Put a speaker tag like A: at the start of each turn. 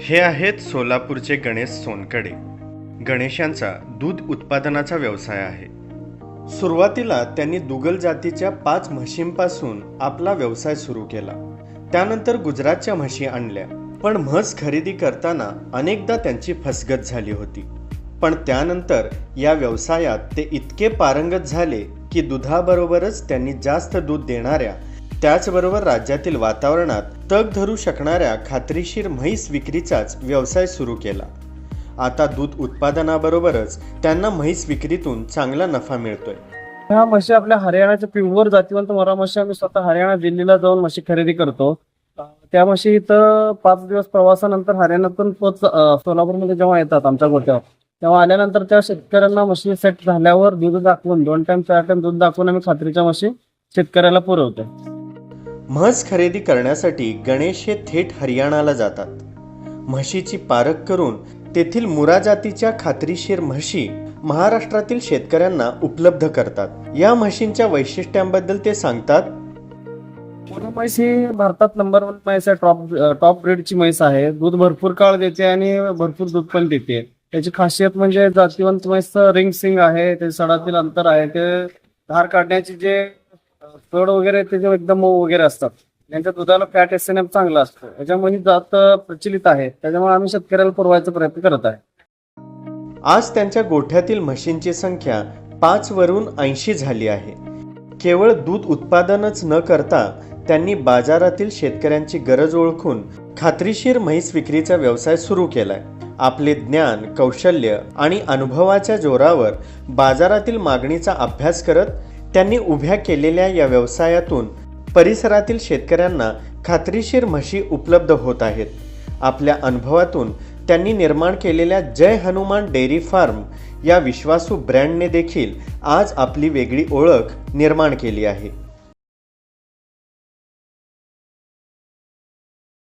A: हे आहेत सोलापूरचे गणेश सोनकडे. गणेशांचा दूध उत्पादनाचा व्यवसाय आहे. सुरुवातीला त्यांनी दुगल जातीच्या पाच म्हशींपासून आपला व्यवसाय सुरू केला. त्यानंतर गुजरातच्या म्हशी आणल्या. पण म्हस खरेदी करताना अनेकदा त्यांची फसगत झाली होती. पण त्यानंतर या व्यवसायात ते इतके पारंगत झाले की दुधाबरोबरच त्यांनी जास्त दूध देणाऱ्या त्याचबरोबर राज्यातील वातावरणात तग धरू शकणाऱ्या खात्रीशीर म्हैस विक्रीचाच व्यवसाय सुरू केला. आता दूध उत्पादनाबरोबरच त्यांना म्हैस विक्रीतून चांगला नफा मिळतोय.
B: ह्या म्हशी आपल्या हरियाणाच्या प्युअर जातीवंत मरा म्हशी आम्ही स्वतः हरियाणा दिल्लीला जाऊन म्हशी खरेदी करतो. त्या म्हशी इथं पाच दिवस प्रवासानंतर हरियाणातून सोलापूरमध्ये जेव्हा येतात आमच्या गोट्यावर तेव्हा आल्यानंतर त्या शेतकऱ्यांना म्हशी सेट झाल्यावर दूध दाखवून दोन टाइम चार टाइम दूध दाखवून आम्ही खात्रीच्या म्हशी शेतकऱ्याला पुरवतो
A: म्हस खरेदी करण्यासाठी गणेश हे थेट हरियाणाला जातात. म्हशीची पारख करून तेथील मुरा जातीच्या खात्रीशीर म्हशी महाराष्ट्रातील शेतकऱ्यांना उपलब्ध करतात. या म्हशींच्या वैशिष्ट्यांबद्दल ते सांगतात.
B: म्हैस ही भारतात नंबर वन म्हैस आहे. टॉप टॉप ग्रेडची म्हैस आहे. दूध भरपूर काळ देते आणि भरपूर दूध पण देते. त्याची खासियत म्हणजे जातीवंत म्हैस रिंग सिंग आहे. ते सडातील अंतर आहे. ते धार काढण्याची जे अं, वगैरे त्याचे एकदम मऊ वगैरे असतात. त्यांच्या दुधाला फॅट एस एन एम चांगला असतो. त्याच्यामुळे जात प्रचलित आहे. त्याच्यामुळे आम्ही शेतकऱ्याला पुरवायचा प्रयत्न करत आहे.
A: आज त्यांच्या गोठ्यातील म्हशींची संख्या पाच वरून ऐंशी झाली आहे. केवळ दूध उत्पादनच न करता त्यांनी बाजारातील शेतकऱ्यांची गरज ओळखून खात्रीशीर म्हैस विक्रीचा व्यवसाय सुरू केलाय. आपले ज्ञान कौशल्य आणि अनुभवाच्या जोरावर बाजारातील मागणीचा अभ्यास करत त्यांनी उभ्या केलेल्या या व्यवसायातून परिसरातील शेतकऱ्यांना खात्रीशीर म्हशी उपलब्ध होत आहेत. आपल्या अनुभवातून त्यांनी निर्माण केलेल्या जय हनुमान डेअरी फार्म या विश्वासू ब्रँडने देखील आज आपली वेगळी ओळख निर्माण केली आहे.